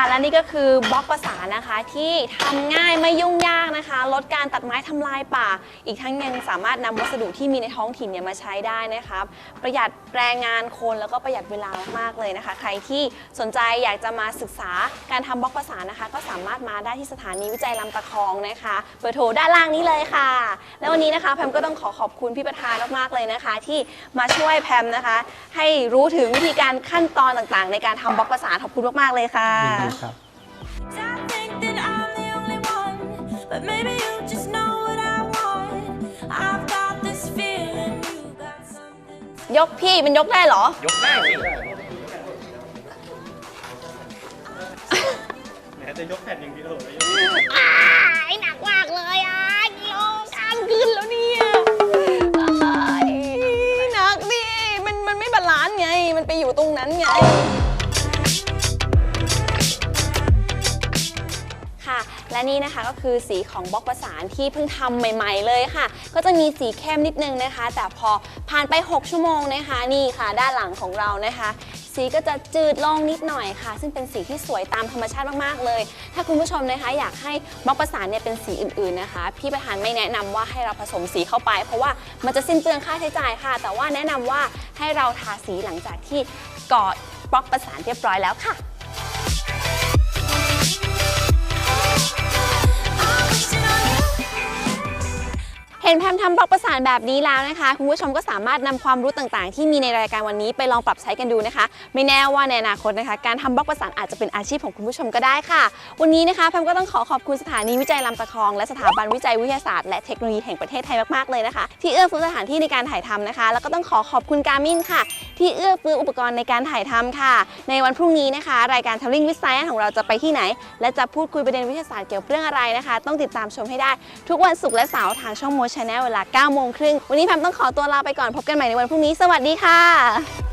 ค่ะ และนี่ก็คือบล็อกประสานนะคะที่ทำง่ายไม่ยุ่งยากนะคะ ลดการตัดไม้ทำลายป่า อีกทั้งยังสามารถนำวัสดุที่มีในท้องถิ่นเนี่ยมาใช้ได้นะครับ ประหยัดแรงงานคนแล้วก็ประหยัดเวลามากๆเลยนะคะ ใครที่สนใจอยากจะมาศึกษาการทำบล็อกประสานนะคะ ก็สามารถมาได้ที่สถานีวิจัยลำตะคองนะคะเบอร์โทรด้านล่างนี้เลยค่ะ แล้ววันนี้นะคะแพมก็ต้องขอขอบคุณพี่ประธานมากๆเลยนะคะ ที่มาช่วยแพมนะคะ ให้รู้ถึงวิธีการขั้นตอนต่างๆ ในการทำบล็อกประสานขอบคุณมากๆเลยค่ะ ยินดีครับ I think that I'm the only one, but maybe you just know what I want. I've got this feeling you got something. ยกพี่มันยกได้เหรอ ยกได้สิแหมจะยกแผ่นอย่างเดียวเลย อ้ายหนักมากเลยอะ ไปอยู่ตรงนั้นไง ค่ะ และนี่นะคะก็คือสีของบล็อกประสานที่เพิ่งทำใหม่ ๆ เลยค่ะ ก็จะมีสีเข้มนิดนึงนะคะ แต่พอผ่านไป 6 ชั่วโมงนะคะ นี่ค่ะ ด้านหลังของเรานะคะ สีก็จะจืดลงนิดหน่อยค่ะ ซึ่งเป็นสีที่สวยตามธรรมชาติมากๆเลย ถ้าคุณผู้ชมนะคะอยากให้บล็อกประสานเนี่ยเป็นสีอื่นๆนะคะ พี่ประธานไม่แนะนำว่าให้เราผสมสีเข้าไป เพราะว่ามันจะสิ้นเปลืองค่าใช้จ่ายค่ะ แต่ว่าแนะนำว่าให้เราทาสีหลังจากที่ก่อบล็อกประสานเรียบร้อยแล้วค่ะ ห็นแพมทำบล็อกประสานแบบนี้แล้วนะคะ คุณผู้ชมก็สามารถนำความรู้ต่างๆ ที่มีในรายการวันนี้ไปลองปรับใช้กันดูนะคะ ไม่แน่ว่าในอนาคตนะคะ การทำบล็อกประสานอาจจะเป็นอาชีพของคุณผู้ชมก็ได้ค่ะ วันนี้นะคะแพมก็ต้องขอขอบคุณสถานีวิจัยลำตะคอง และสถาบันวิจัยวิทยาศาสตร์และเทคโนโลยีแห่งประเทศไทยมากๆเลยนะคะ ที่เอื้อเฟื้อสถานที่ในการถ่ายทำนะคะ แล้วก็ต้องขอขอบคุณการมินค่ะ ที่เอื้อเฟื้ออุปกรณ์ในการถ่ายทำค่ะ ในวันพรุ่งนี้นะคะ รายการ Telling with Science ของเราจะไปที่ไหน และจะพูดคุยประเด็นวิทยาศาสตร์เกี่ยวกับเรื่องอะไรนะคะ ต้องติดตามชมให้ได้ทุกวันศุกร์และเสาร์ทางช่องโมชแนลเวลา9โมงครึ่งวันนี้แพมต้องขอตัวลาไปก่อนพบกันใหม่ในวันพรุ่งนี้สวัสดีค่ะ